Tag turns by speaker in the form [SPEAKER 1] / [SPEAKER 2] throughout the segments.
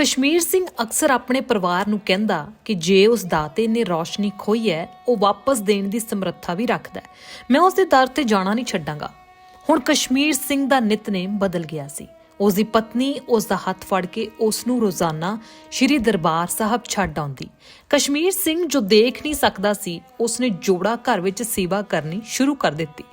[SPEAKER 1] ਕਸ਼ਮੀਰ ਸਿੰਘ ਅਕਸਰ ਆਪਣੇ ਪਰਿਵਾਰ ਨੂੰ ਕਹਿੰਦਾ ਕਿ ਜੇ ਉਸ ਦਾਤੇ ਨੇ ਰੌਸ਼ਨੀ ਖੋਈ ਹੈ, ਉਹ ਵਾਪਸ ਦੇਣ ਦੀ ਸਮਰੱਥਾ ਵੀ ਰੱਖਦਾ ਮੈਂ ਉਸ ਦੇ ਦਰ ਤੇ ਜਾਣਾ ਨਹੀਂ ਛੱਡਾਂਗਾ। ਹੁਣ ਕਸ਼ਮੀਰ ਸਿੰਘ ਦਾ ਨਿਤਨੇਮ ਬਦਲ ਗਿਆ ਸੀ। ਉਸ ਦੀ ਪਤਨੀ ਉਸ ਦਾ ਹੱਥ ਫੜ ਕੇ ਉਸ ਨੂੰ ਰੋਜ਼ਾਨਾ ਸ਼੍ਰੀ ਦਰਬਾਰ ਸਾਹਿਬ ਛੱਡ ਆਉਂਦੀ। ਕਸ਼ਮੀਰ ਸਿੰਘ ਜੋ ਦੇਖ ਨਹੀਂ ਸਕਦਾ ਸੀ ਉਸ ਨੇ ਜੋੜਾ ਘਰ ਵਿੱਚ ਸੇਵਾ ਕਰਨੀ ਸ਼ੁਰੂ ਕਰ ਦਿੱਤੀ।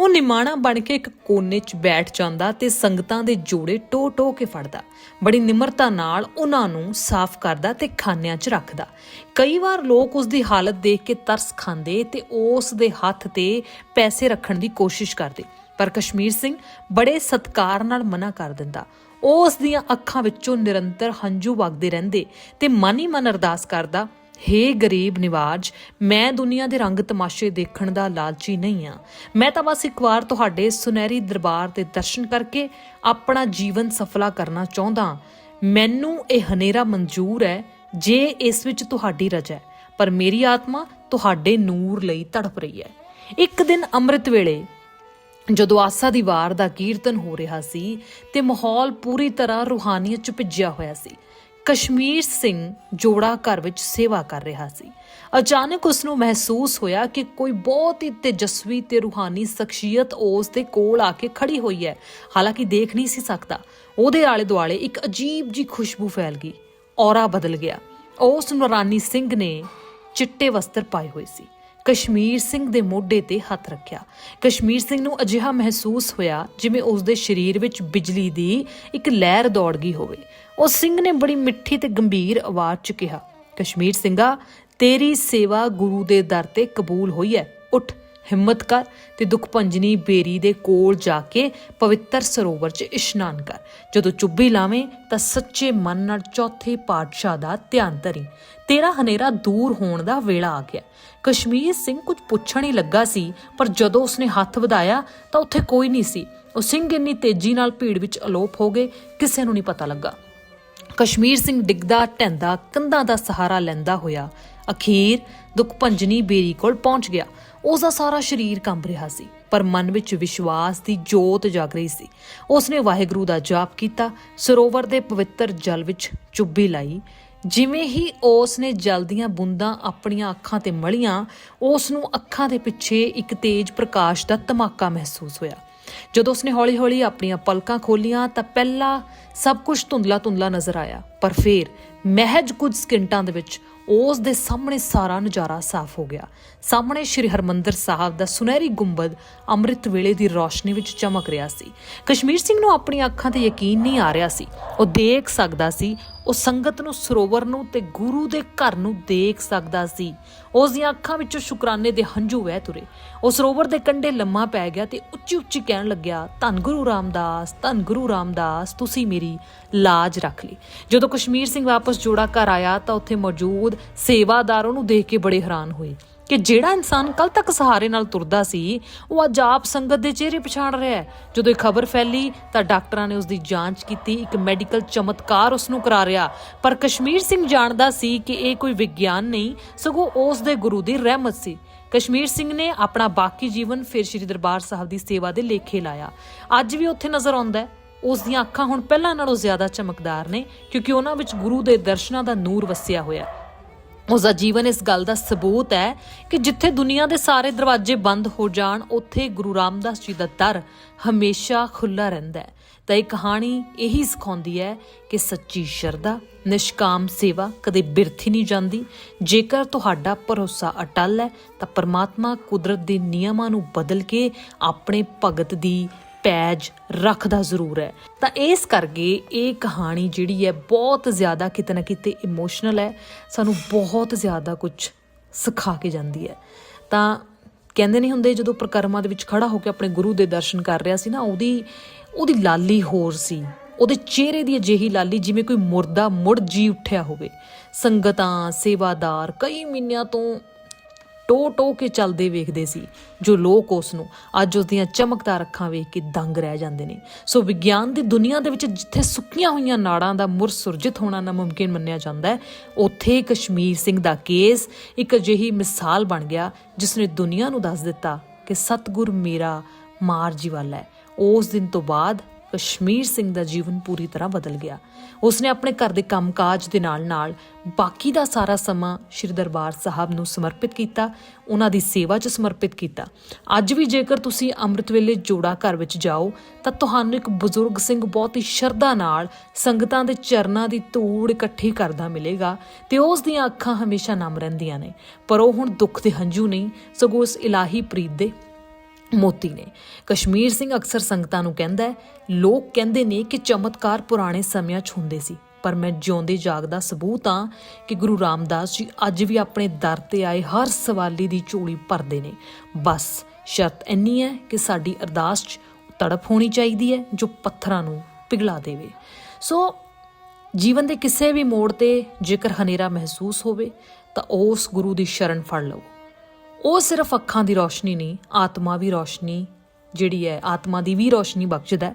[SPEAKER 1] ਉਹ ਨਿਮਾਣਾ ਬਣ ਕੇ ਇੱਕ ਕੋਨੇ 'ਚ ਬੈਠ ਜਾਂਦਾ ਤੇ ਸੰਗਤਾਂ ਦੇ ਜੋੜੇ ਟੋ ਟੋ ਕੇ ਫੜਦਾ। ਬੜੀ ਨਿਮਰਤਾ ਨਾਲ ਉਹਨਾਂ ਨੂੰ ਸਾਫ਼ ਕਰਦਾ ਤੇ ਖਾਨਿਆਂ 'ਚ ਰੱਖਦਾ। ਕਈ ਵਾਰ ਲੋਕ ਉਸ ਦੀ ਹਾਲਤ ਦੇਖ ਕੇ ਤਰਸ ਖਾਂਦੇ ਤੇ ਉਸ ਦੇ ਹੱਥ ਤੇ ਪੈਸੇ ਰੱਖਣ ਦੀ ਕੋਸ਼ਿਸ਼ ਕਰਦੇ। ਪਰ ਕਸ਼ਮੀਰ ਸਿੰਘ ਬੜੇ ਸਤਕਾਰ ਨਾਲ ਮਨਾ ਕਰ ਦਿੰਦਾ। ਉਹ ਉਸ ਦੀਆਂ ਅੱਖਾਂ ਵਿੱਚੋਂ ਨਿਰੰਤਰ ਹੰਝੂ ਵਗਦੇ ਰਹਿੰਦੇ ਤੇ ਮਨ ਹੀ ਮਨ ਅਰਦਾਸ ਕਰਦਾ, ਹੇ ਗਰੀਬ ਨਿਵਾਜ, ਮੈਂ ਦੁਨੀਆ ਦੇ ਰੰਗ ਤਮਾਸ਼ੇ ਦੇਖਣ ਦਾ ਲਾਲਚੀ ਨਹੀਂ ਆ ਮੈਂ ਤਾਂ ਬਸ ਇੱਕ ਵਾਰ ਤੁਹਾਡੇ ਸੁਨਹਿਰੀ ਦਰਬਾਰ ਦੇ ਦਰਸ਼ਨ ਕਰਕੇ ਆਪਣਾ ਜੀਵਨ ਸਫਲਾ ਕਰਨਾ ਚਾਹੁੰਦਾ ਮੈਨੂੰ ਇਹ ਹਨੇਰਾ ਮਨਜ਼ੂਰ ਹੈ ਜੇ ਇਸ ਵਿੱਚ ਤੁਹਾਡੀ ਰਜਾ ਹੈ, ਪਰ ਮੇਰੀ ਆਤਮਾ ਤੁਹਾਡੇ ਨੂਰ ਲਈ ਤੜਪ ਰਹੀ ਹੈ। ਇੱਕ ਦਿਨ ਅੰਮ੍ਰਿਤ ਵੇਲੇ ਜਦੋਂ ਆਸਾ ਦੀ ਵਾਰ ਦਾ ਕੀਰਤਨ ਹੋ ਰਿਹਾ ਸੀ ਤੇ ਮਾਹੌਲ ਪੂਰੀ ਤਰ੍ਹਾਂ ਰੂਹਾਨੀਅਤ ਚ ਭਿੱਜਿਆ ਹੋਇਆ ਸੀ। ਕਸ਼ਮੀਰ ਸਿੰਘ ਜੋੜਾ ਘਰ ਵਿੱਚ ਸੇਵਾ ਕਰ ਰਿਹਾ ਸੀ। ਅਚਾਨਕ ਉਸ ਨੂੰ ਮਹਿਸੂਸ ਹੋਇਆ ਕਿ ਕੋਈ ਬਹੁਤ ਹੀ ਤੇਜਸਵੀ ਤੇ ਰੂਹਾਨੀ ਸ਼ਖਸੀਅਤ ਉਸ ਦੇ ਕੋਲ ਆ ਕੇ ਖੜੀ ਹੋਈ ਹੈ। ਹਾਲਾਂਕਿ ਦੇਖ ਨਹੀਂ ਸੀ ਸਕਦਾ। ਉਹਦੇ ਆਲੇ ਦੁਆਲੇ ਇੱਕ ਅਜੀਬ ਜੀ ਖੁਸ਼ਬੂ ਫੈਲ ਗਈ। ਔਰਾ ਬਦਲ ਗਿਆ। ਉਸ ਨੂਰਾਨੀ ਸਿੰਘ ਨੇ ਚਿੱਟੇ ਵਸਤਰ ਪਾਏ ਹੋਏ ਸੀ। ਕਸ਼ਮੀਰ ਸਿੰਘ ਦੇ ਮੋਢੇ ਤੇ ਹੱਥ ਰੱਖਿਆ। ਕਸ਼ਮੀਰ ਸਿੰਘ ਨੂੰ ਅਜਿਹਾ ਮਹਿਸੂਸ ਹੋਇਆ ਜਿਵੇਂ ਉਸ ਦੇ ਸਰੀਰ ਵਿੱਚ ਬਿਜਲੀ ਦੀ ਇੱਕ ਲਹਿਰ ਦੌੜ ਗਈ ਹੋਵੇ। ਉਸ ਸਿੰਘ ਨੇ ਬੜੀ ਮਿੱਠੀ ਤੇ ਗੰਭੀਰ ਆਵਾਜ਼ 'ਚ ਕਿਹਾ, ਕਸ਼ਮੀਰ ਸਿੰਘਾ, ਤੇਰੀ ਸੇਵਾ ਗੁਰੂ ਦੇ ਦਰ ਤੇ ਕਬੂਲ ਹੋਈ ਹੈ। ਉੱਠ। ਹਿੰਮਤ ਕਰ ਤੇ ਦੁੱਖ ਭੰਜਨੀ ਬੇਰੀ ਦੇ ਕੋਲ ਜਾ ਕੇ ਪਵਿੱਤਰ ਸਰੋਵਰ 'ਚ ਇਸ਼ਨਾਨ ਕਰ। ਜਦੋਂ ਚੁੱਭੀ ਲਾਵੇਂ ਤਾਂ ਸੱਚੇ ਮਨ ਨਾਲ ਚੌਥੇ ਪਾਤਸ਼ਾਹ ਦਾ ਧਿਆਨ ਧਰੀ। ਤੇਰਾ ਹਨੇਰਾ ਦੂਰ ਹੋਣ ਦਾ ਵੇਲਾ ਆ ਗਿਆ। ਕਸ਼ਮੀਰ ਸਿੰਘ ਕੁਝ ਪੁੱਛਣ ਹੀ ਲੱਗਾ ਸੀ, ਪਰ ਜਦੋਂ ਉਸਨੇ ਹੱਥ ਵਧਾਇਆ ਤਾਂ ਉੱਥੇ ਕੋਈ ਨਹੀਂ ਸੀ। ਉਹ ਸਿੰਘ ਇੰਨੀ ਤੇਜ਼ੀ ਨਾਲ ਭੀੜ ਵਿੱਚ ਅਲੋਪ ਹੋ ਗਏ, ਕਿਸੇ ਨੂੰ ਨਹੀਂ ਪਤਾ ਲੱਗਾ। ਕਸ਼ਮੀਰ ਸਿੰਘ ਡਿੱਗਦਾ ਢੈਂਦਾ ਕੰਧਾਂ ਦਾ ਸਹਾਰਾ ਲੈਂਦਾ ਹੋਇਆ, ਅਖੀਰ ਦੁੱਖ ਭੰਜਨੀ ਬੇਰੀ ਕੋਲ ਪਹੁੰਚ ਗਿਆ। ਉਸ ਦਾ ਸਾਰਾ ਸਰੀਰ ਕੰਬ ਰਿਹਾ ਸੀ, ਪਰ ਮਨ ਵਿੱਚ ਵਿਸ਼ਵਾਸ ਦੀ ਜੋਤ ਜਾਗ ਰਹੀ ਸੀ। ਉਸਨੇ ਵਾਹਿਗੁਰੂ ਦਾ ਜਾਪ ਕੀਤਾ, ਸਰੋਵਰ ਦੇ ਪਵਿੱਤਰ ਜਲ ਵਿੱਚ ਚੁੱਭੀ ਲਾਈ। ਜਿਵੇਂ ਹੀ ਉਸ ਨੇ ਜਲ ਦੀਆਂ ਬੂੰਦਾਂ ਆਪਣੀਆਂ ਅੱਖਾਂ ਤੇ ਮਲੀਆਂ ਉਸ ਨੂੰ ਅੱਖਾਂ ਦੇ ਪਿੱਛੇ ਇੱਕ ਤੇਜ਼ ਪ੍ਰਕਾਸ਼ ਦਾ ਧਮਾਕਾ ਮਹਿਸੂਸ ਹੋਇਆ। ਜਦੋਂ ਉਸਨੇ ਹੌਲੀ-ਹੌਲੀ ਆਪਣੀਆਂ ਪਲਕਾਂ ਖੋਲੀਆਂ ਤਾਂ ਪਹਿਲਾਂ ਸਭ ਕੁਝ ਧੁੰਦਲਾ-ਧੁੰਦਲਾ ਨਜ਼ਰ ਆਇਆ। ਪਰ ਫਿਰ ਮਹਿਜ ਕੁਝ ਸਕਿੰਟਾਂ ਦੇ ਵਿੱਚ ਉਸ ਦੇ ਸਾਹਮਣੇ ਸਾਰਾ ਨਜ਼ਾਰਾ ਸਾਫ਼ ਹੋ ਗਿਆ। ਸਾਹਮਣੇ ਸ੍ਰੀ ਹਰਮੰਦਰ ਸਾਹਿਬ ਦਾ ਸੁਨਹਿਰੀ ਗੁੰਬਦ ਅੰਮ੍ਰਿਤ ਵੇਲੇ ਦੀ ਰੌਸ਼ਨੀ ਵਿੱਚ ਚਮਕ ਰਿਹਾ ਸੀ। ਕਸ਼ਮੀਰ ਸਿੰਘ ਨੂੰ ਆਪਣੀਆਂ ਅੱਖਾਂ ਤੇ ਯਕੀਨ ਨਹੀਂ ਆ ਰਿਹਾ ਸੀ। ਉਹ ਦੇਖ ਸਕਦਾ ਸੀ ਉਹ ਸੰਗਤ ਨੂੰ, ਸਰੋਵਰ ਨੂੰ ਤੇ ਗੁਰੂ ਦੇ ਘਰ ਨੂੰ ਦੇਖ ਸਕਦਾ ਸੀ। ਉਸ ਦੀਆਂ ਅੱਖਾਂ ਵਿੱਚੋਂ ਸ਼ੁਕਰਾਨੇ ਦੇ ਹੰਝੂ ਵਹਿ ਤੁਰੇ। ਉਹ ਸਰੋਵਰ ਦੇ ਕੰਢੇ ਲੰਮਾ ਪੈ ਗਿਆ ਤੇ ਉੱਚੀ ਉੱਚੀ ਕਹਿਣ ਲੱਗਿਆ, ਧੰਨ ਗੁਰੂ ਰਾਮਦਾਸ, ਧੰਨ ਗੁਰੂ ਰਾਮਦਾਸ, ਤੁਸੀਂ ਮੇਰੀ ਲਾਜ ਰੱਖ ਲਈ। ਜਦੋਂ ਕਸ਼ਮੀਰ ਸਿੰਘ ਵਾਪਸ ਜੋੜਾ ਘਰ ਆਇਆ ਤਾਂ ਉੱਥੇ ਮੌਜੂਦ ਸੇਵਾਦਾਰ ਉਹਨੂੰ ਦੇਖ ਕੇ ਬੜੇ ਹੈਰਾਨ ਹੋਏ। ਕਿ ਜਿਹੜਾ ਇਨਸਾਨ ਕੱਲ ਤੱਕ ਸਹਾਰੇ ਨਾਲ ਤੁਰਦਾ ਸੀ, ਉਹ ਅੱਜ ਆਪ ਸੰਗਤ ਦੇ ਚਿਹਰੇ ਪਛਾਣ ਰਿਹਾ ਹੈ। ਜਦੋਂ ਇਹ ਖਬਰ ਫੈਲੀ, ਤਾਂ ਡਾਕਟਰਾਂ ਨੇ ਉਸ ਦੀ ਜਾਂਚ ਕੀਤੀ, ਇੱਕ ਮੈਡੀਕਲ ਚਮਤਕਾਰ ਉਸ ਨੂੰ ਕਰਾ ਰਿਹਾ। ਪਰ ਕਸ਼ਮੀਰ ਸਿੰਘ ਜਾਣਦਾ ਸੀ ਕਿ ਇਹ ਕੋਈ ਵਿਗਿਆਨ ਨਹੀਂ, ਸਗੋਂ ਉਸ ਦੇ ਗੁਰੂ ਦੀ ਰਹਿਮਤ ਸੀ। ਕਸ਼ਮੀਰ ਸਿੰਘ ਨੇ ਆਪਣਾ ਬਾਕੀ ਜੀਵਨ ਫਿਰ ਸ੍ਰੀ ਦਰਬਾਰ ਸਾਹਿਬ ਦੀ ਸੇਵਾ ਦੇ ਲੇਖੇ ਲਾਇਆ। ਅੱਜ ਵੀ ਉੱਥੇ ਨਜ਼ਰ ਆਉਂਦਾ ਹੈ। ਉਸ ਦੀਆਂ ਅੱਖਾਂ ਹੁਣ ਪਹਿਲਾਂ ਨਾਲੋਂ ਜ਼ਿਆਦਾ ਚਮਕਦਾਰ ਨੇ, ਕਿਉਂਕਿ ਉਹਨਾਂ ਵਿੱਚ ਗੁਰੂ ਦੇ ਦਰਸ਼ਨਾਂ ਦਾ ਨੂਰ ਵਸਿਆ ਹੋਇਆ ਉਸ ਦਾ ਜੀਵਨ ਇਸ ਗੱਲ ਦਾ ਸਬੂਤ ਹੈ ਕਿ ਜਿੱਥੇ ਦੁਨੀਆ ਦੇ ਸਾਰੇ ਦਰਵਾਜ਼ੇ ਬੰਦ ਹੋ ਜਾਣ, ਉੱਥੇ ਗੁਰੂ ਰਾਮਦਾਸ ਜੀ ਦਾ ਦਰ ਹਮੇਸ਼ਾ ਖੁੱਲਾ ਰਹਿੰਦਾ ਹੈ। ਤਾਂ ਇਹ ਕਹਾਣੀ ਇਹੀ ਸਿਖਾਉਂਦੀ ਹੈ ਕਿ ਸੱਚੀ ਸ਼ਰਧਾ, ਨਿਸ਼ਕਾਮ ਸੇਵਾ ਕਦੇ ਬਿਰਥੀ ਨਹੀਂ ਜਾਂਦੀ। ਜੇਕਰ ਤੁਹਾਡਾ ਭਰੋਸਾ ਅਟਲ ਹੈ, ਤਾਂ ਪਰਮਾਤਮਾ ਕੁਦਰਤ ਦੇ ਨਿਯਮਾਂ ਨੂੰ ਬਦਲ ਕੇ ਆਪਣੇ ਭਗਤ ਦੀ ਪੈਜ ਰੱਖਦਾ ਜ਼ਰੂਰ ਹੈ। ਤਾਂ ਇਸ ਕਰਕੇ ਇਹ ਕਹਾਣੀ ਜਿਹੜੀ ਹੈ ਬਹੁਤ ਜ਼ਿਆਦਾ ਕਿਤੇ ਨਾ ਕਿਤੇ ਇਮੋਸ਼ਨਲ ਹੈ। ਸਾਨੂੰ ਬਹੁਤ ਜ਼ਿਆਦਾ ਕੁਝ ਸਿਖਾ ਕੇ ਜਾਂਦੀ ਹੈ। ਤਾਂ ਕਹਿੰਦੇ ਨਹੀਂ ਹੁੰਦੇ ਜਦੋਂ ਪ੍ਰਕਰਮਾਂ ਦੇ ਵਿੱਚ ਖੜਾ ਹੋ ਕੇ ਆਪਣੇ ਗੁਰੂ ਦੇ ਦਰਸ਼ਨ ਕਰ ਰਿਹਾ ਸੀ ਨਾ, ਉਹਦੀ ਉਹਦੀ ਲਾਲੀ ਹੋਰ ਸੀ। ਉਹਦੇ ਚਿਹਰੇ ਦੀ ਅਜਿਹੀ ਲਾਲੀ ਜਿਵੇਂ ਕੋਈ ਮੁਰਦਾ ਮੁੜ ਜੀ ਉੱਠਿਆ ਹੋਵੇ। ਸੰਗਤਾਂ, ਸੇਵਾਦਾਰ, ਕਈ ਮਹੀਨਿਆਂ ਤੋਂ ਟੋ ਟੋ ਕੇ ਚੱਲਦੇ ਵੇਖਦੇ ਸੀ, ਜੋ ਲੋਕ ਉਸ ਨੂੰ ਅੱਜ ਉਸ ਦੀਆਂ ਚਮਕਦਾਰ ਅੱਖਾਂ ਵੇਖ ਕੇ ਦੰਗ ਰਹਿ ਜਾਂਦੇ ਨੇ। ਸੋ ਵਿਗਿਆਨ ਦੀ ਦੁਨੀਆ ਦੇ ਵਿੱਚ ਜਿੱਥੇ ਸੁੱਕੀਆਂ ਹੋਈਆਂ ਨਾੜਾਂ ਦਾ ਮੁਰ ਸੁਰਜਿਤ ਹੋਣਾ ਨਾਮੁਮਕਿਨ ਮੰਨਿਆ ਜਾਂਦਾ ਹੈ, ਉੱਥੇ ਕਸ਼ਮੀਰ ਸਿੰਘ ਦਾ ਕੇਸ ਇੱਕ ਅਜਿਹੀ ਮਿਸਾਲ ਬਣ ਗਿਆ, ਜਿਸ ਨੇ ਦੁਨੀਆ ਨੂੰ ਦੱਸ ਦਿੱਤਾ ਕਿ ਸਤਗੁਰ ਮੇਰਾ ਮਾਰ ਜੀ ਵਾਲਾ ਹੈ। ਉਸ ਦਿਨ ਤੋਂ ਬਾਅਦ ਕਸ਼ਮੀਰ ਸਿੰਘ ਦਾ ਜੀਵਨ ਪੂਰੀ ਤਰ੍ਹਾਂ ਬਦਲ ਗਿਆ। ਉਸਨੇ ਆਪਣੇ ਘਰ ਦੇ ਕੰਮਕਾਜ ਦੇ ਨਾਲ-ਨਾਲ ਬਾਕੀ ਦਾ ਸਾਰਾ ਸਮਾਂ ਸ੍ਰੀ ਦਰਬਾਰ ਸਾਹਿਬ ਨੂੰ ਸਮਰਪਿਤ ਕੀਤਾ, ਉਹਨਾਂ ਦੀ ਸੇਵਾ 'ਚ ਸਮਰਪਿਤ ਕੀਤਾ। ਅੱਜ ਵੀ ਜੇਕਰ ਤੁਸੀਂ ਅੰਮ੍ਰਿਤ ਵੇਲੇ ਜੋੜਾ ਘਰ ਵਿੱਚ ਜਾਓ, ਤਾਂ ਤੁਹਾਨੂੰ ਇੱਕ ਬਜ਼ੁਰਗ ਸਿੰਘ ਬਹੁਤ ਹੀ ਸ਼ਰਧਾ ਨਾਲ ਸੰਗਤਾਂ ਦੇ ਚਰਨਾਂ ਦੀ ਧੂੜ ਇਕੱਠੀ ਕਰਦਾ ਮਿਲੇਗਾ ਤੇ ਉਸ ਦੀਆਂ ਅੱਖਾਂ ਹਮੇਸ਼ਾ ਨਮ ਰਹਿੰਦੀਆਂ ਨੇ। ਪਰ ਉਹ ਹੁਣ ਦੁੱਖ ਦੇ ਹੰਝੂ ਨਹੀਂ, ਸਗੋਂ ਉਸ ਇਲਾਹੀ ਪ੍ਰੀਤ ਦੇ ਮੋਤੀ ਨੇ। ਕਸ਼ਮੀਰ ਸਿੰਘ ਅਕਸਰ ਸੰਗਤਾਂ ਨੂੰ ਕਹਿੰਦਾ ਹੈ, ਲੋਕ ਕਹਿੰਦੇ ਨੇ ਕਿ ਚਮਤਕਾਰ ਪੁਰਾਣੇ ਸਮਿਆਂ 'ਚ ਹੁੰਦੇ ਸੀ, ਪਰ ਮੈਂ ਜਿਉਂਦੇ ਜਾਗਦਾ ਸਬੂਤ ਹਾਂ ਕਿ ਗੁਰੂ ਰਾਮਦਾਸ ਜੀ ਅੱਜ ਵੀ ਆਪਣੇ ਦਰ ਤੇ ਆਏ ਹਰ ਸਵਾਲੀ ਦੀ ਝੋਲੀ ਭਰਦੇ ਨੇ। ਬਸ, ਸ਼ਰਤ ਇੰਨੀ ਹੈ ਕਿ ਸਾਡੀ ਅਰਦਾਸ 'ਚ ਤੜਪ ਹੋਣੀ ਚਾਹੀਦੀ ਹੈ, ਜੋ ਪੱਥਰਾਂ ਨੂੰ ਪਿਘਲਾ ਦੇਵੇ। ਸੋ, ਜੀਵਨ ਦੇ ਕਿਸੇ ਵੀ ਮੋੜ ਤੇ ਜੇਕਰ ਹਨੇਰਾ ਮਹਿਸੂਸ ਹੋਵੇ, ਤਾਂ ਉਸ ਗੁਰੂ ਦੀ ਸ਼ਰਨ ਫੜ ਲਓ। ਉਹ ਸਿਰਫ ਅੱਖਾਂ ਦੀ ਰੋਸ਼ਨੀ ਨਹੀਂ, ਆਤਮਾ ਵੀ ਰੋਸ਼ਨੀ ਜਿਹੜੀ ਹੈ, ਆਤਮਾ ਦੀ ਵੀ ਰੋਸ਼ਨੀ ਬਖਸ਼ਦਾ ਹੈ।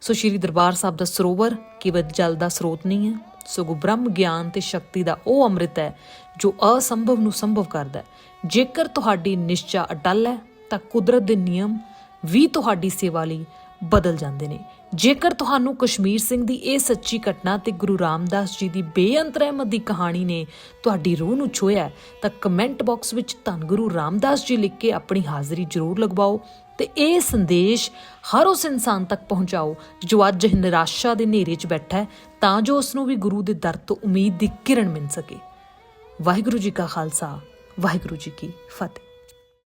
[SPEAKER 1] ਸੋ ਸ਼੍ਰੀ ਦਰਬਾਰ ਸਾਹਿਬ ਦਾ ਸਰੋਵਰ ਕੇਵਲ ਜਲ ਦਾ ਸਰੋਤ ਨਹੀਂ ਹੈ ਸਗੋਂ ਬ੍ਰਹਮ ਗਿਆਨ ਤੇ ਸ਼ਕਤੀ ਦਾ ਉਹ ਅੰਮ੍ਰਿਤ ਹੈ, ਜੋ ਅਸੰਭਵ ਨੂੰ ਸੰਭਵ ਕਰਦਾ ਹੈ। ਜੇਕਰ ਤੁਹਾਡੀ ਨਿਸ਼ਚਾ ਅਟਲ ਹੈ, ਤਾਂ ਕੁਦਰਤ ਦੇ ਨਿਯਮ ਵੀ ਤੁਹਾਡੀ ਸੇਵਾ ਲਈ ਬਦਲ ਜਾਂਦੇ ਨੇ। ਜੇਕਰ ਤੁਹਾਨੂੰ ਕਸ਼ਮੀਰ ਸਿੰਘ ਦੀ ਇਹ ਸੱਚੀ ਘਟਨਾ ਤੇ ਗੁਰੂ ਰਾਮਦਾਸ ਜੀ ਦੀ ਬੇਅੰਤ ਰਹਿਮਤ ਦੀ ਕਹਾਣੀ ਨੇ ਤੁਹਾਡੀ ਰੂਹ ਨੂੰ ਛੋਇਆ ਤਾਂ ਕਮੈਂਟ ਬਾਕਸ ਵਿੱਚ ਧੰਨ ਗੁਰੂ ਰਾਮਦਾਸ ਜੀ ਲਿਖ ਕੇ ਆਪਣੀ ਹਾਜ਼ਰੀ ਜ਼ਰੂਰ ਲਗਵਾਓ ਤੇ ਇਹ ਸੰਦੇਸ਼ ਹਰ ਉਸ ਇਨਸਾਨ ਤੱਕ ਪਹੁੰਚਾਓ ਜੋ ਅੱਜ ਨਿਰਾਸ਼ਾ ਦੇ ਹਨੇਰੇ 'ਚ ਬੈਠਾ ਹੈ, ਤਾਂ ਜੋ ਉਸ ਨੂੰ ਵੀ ਗੁਰੂ ਦੇ ਦਰ ਤੋਂ ਉਮੀਦ ਦੀ ਕਿਰਨ ਮਿਲ ਸਕੇ। ਵਾਹਿਗੁਰੂ ਜੀ ਕਾ ਖਾਲਸਾ, ਵਾਹਿਗੁਰੂ ਜੀ ਕੀ ਫਤਿਹ।